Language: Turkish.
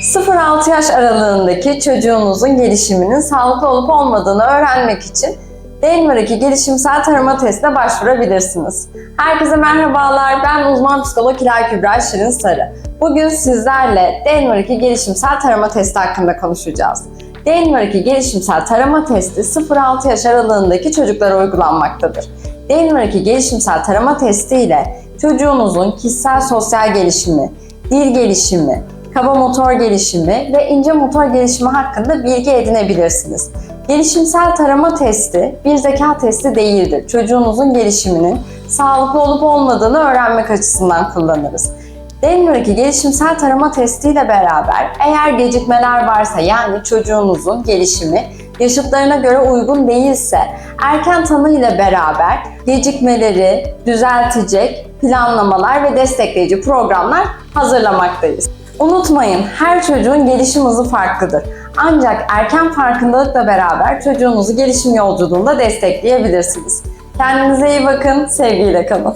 0-6 yaş aralığındaki çocuğunuzun gelişiminin sağlıklı olup olmadığını öğrenmek için Denmar'daki gelişimsel tarama testine başvurabilirsiniz. Herkese merhabalar, ben uzman psikolog Hilal Kübra Şirin Sarı. Bugün sizlerle Denmar'daki gelişimsel tarama testi hakkında konuşacağız. Denmar'daki gelişimsel tarama testi 0-6 yaş aralığındaki çocuklara uygulanmaktadır. Denmar'daki gelişimsel tarama testi ile çocuğunuzun kişisel sosyal gelişimi, dil gelişimi, kaba motor gelişimi ve ince motor gelişimi hakkında bilgi edinebilirsiniz. Gelişimsel tarama testi bir zeka testi değildir. Çocuğunuzun gelişiminin sağlıklı olup olmadığını öğrenmek açısından kullanırız. Denmar'daki gelişimsel tarama testiyle beraber eğer gecikmeler varsa yani çocuğunuzun gelişimi yaşıtlarına göre uygun değilse erken tanı ile beraber gecikmeleri düzeltecek planlamalar ve destekleyici programlar hazırlamaktayız. Unutmayın her çocuğun gelişim hızı farklıdır. Ancak erken farkındalıkla beraber çocuğunuzu gelişim yolculuğunda destekleyebilirsiniz. Kendinize iyi bakın, sevgiyle kalın.